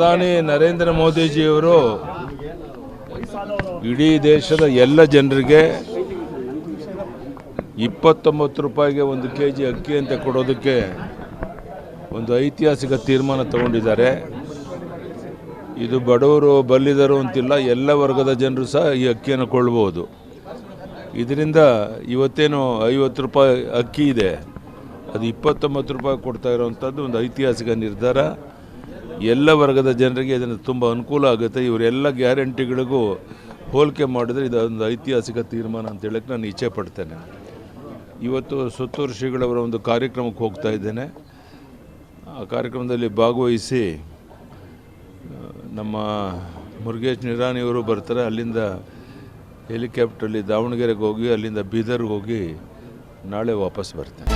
ಪ್ರಧಾನಿ ನರೇಂದ್ರ ಮೋದಿಜಿಯವರು ಇಡೀ ದೇಶದ ಎಲ್ಲ ಜನರಿಗೆ ಇಪ್ಪತ್ತೊಂಬತ್ತು ರೂಪಾಯಿಗೆ ಒಂದು ಕೆ ಜಿ ಅಕ್ಕಿ ಅಂತ ಕೊಡೋದಕ್ಕೆ ಒಂದು ಐತಿಹಾಸಿಕ ತೀರ್ಮಾನ ತಗೊಂಡಿದ್ದಾರೆ. ಇದು ಬಡವರು ಬಲ್ಲಿದರು ಅಂತಿಲ್ಲ, ಎಲ್ಲ ವರ್ಗದ ಜನರು ಸಹ ಈ ಅಕ್ಕಿಯನ್ನು ಕೊಳ್ಳಬಹುದು. ಇದರಿಂದ ಇವತ್ತೇನು ಐವತ್ತು ರೂಪಾಯಿ ಅಕ್ಕಿ ಇದೆ. ಅದು ಇಪ್ಪತ್ತೊಂಬತ್ತು ರೂಪಾಯಿ ಕೊಡ್ತಾ ಇರೋವಂಥದ್ದು ಒಂದು ಐತಿಹಾಸಿಕ ನಿರ್ಧಾರ. ಎಲ್ಲ ವರ್ಗದ ಜನರಿಗೆ ಇದನ್ನು ತುಂಬ ಅನುಕೂಲ ಆಗುತ್ತೆ. ಇವರೆಲ್ಲ ಗ್ಯಾರಂಟಿಗಳಿಗೂ ಹೋಲಿಕೆ ಮಾಡಿದ್ರೆ ಇದೊಂದು ಐತಿಹಾಸಿಕ ತೀರ್ಮಾನ ಅಂತ ಹೇಳಕ್ಕೆ ನಾನು ಇಚ್ಛೆ ಪಡ್ತೇನೆ. ಇವತ್ತು ಸುತ್ತೂರು ಶ್ರೀಗಳವರ ಒಂದು ಕಾರ್ಯಕ್ರಮಕ್ಕೆ ಹೋಗ್ತಾ ಇದ್ದೇನೆ. ಆ ಕಾರ್ಯಕ್ರಮದಲ್ಲಿ ಭಾಗವಹಿಸಿ, ನಮ್ಮ ಮುರುಗೇಶ್ ನಿರಾಣಿಯವರು ಬರ್ತಾರೆ. ಅಲ್ಲಿಂದ ಹೆಲಿಕಾಪ್ಟ್ರಲ್ಲಿ ದಾವಣಗೆರೆಗೆ ಹೋಗಿ, ಅಲ್ಲಿಂದ ಬೀದರ್ಗೆ ಹೋಗಿ ನಾಳೆ ವಾಪಸ್ ಬರ್ತೇನೆ.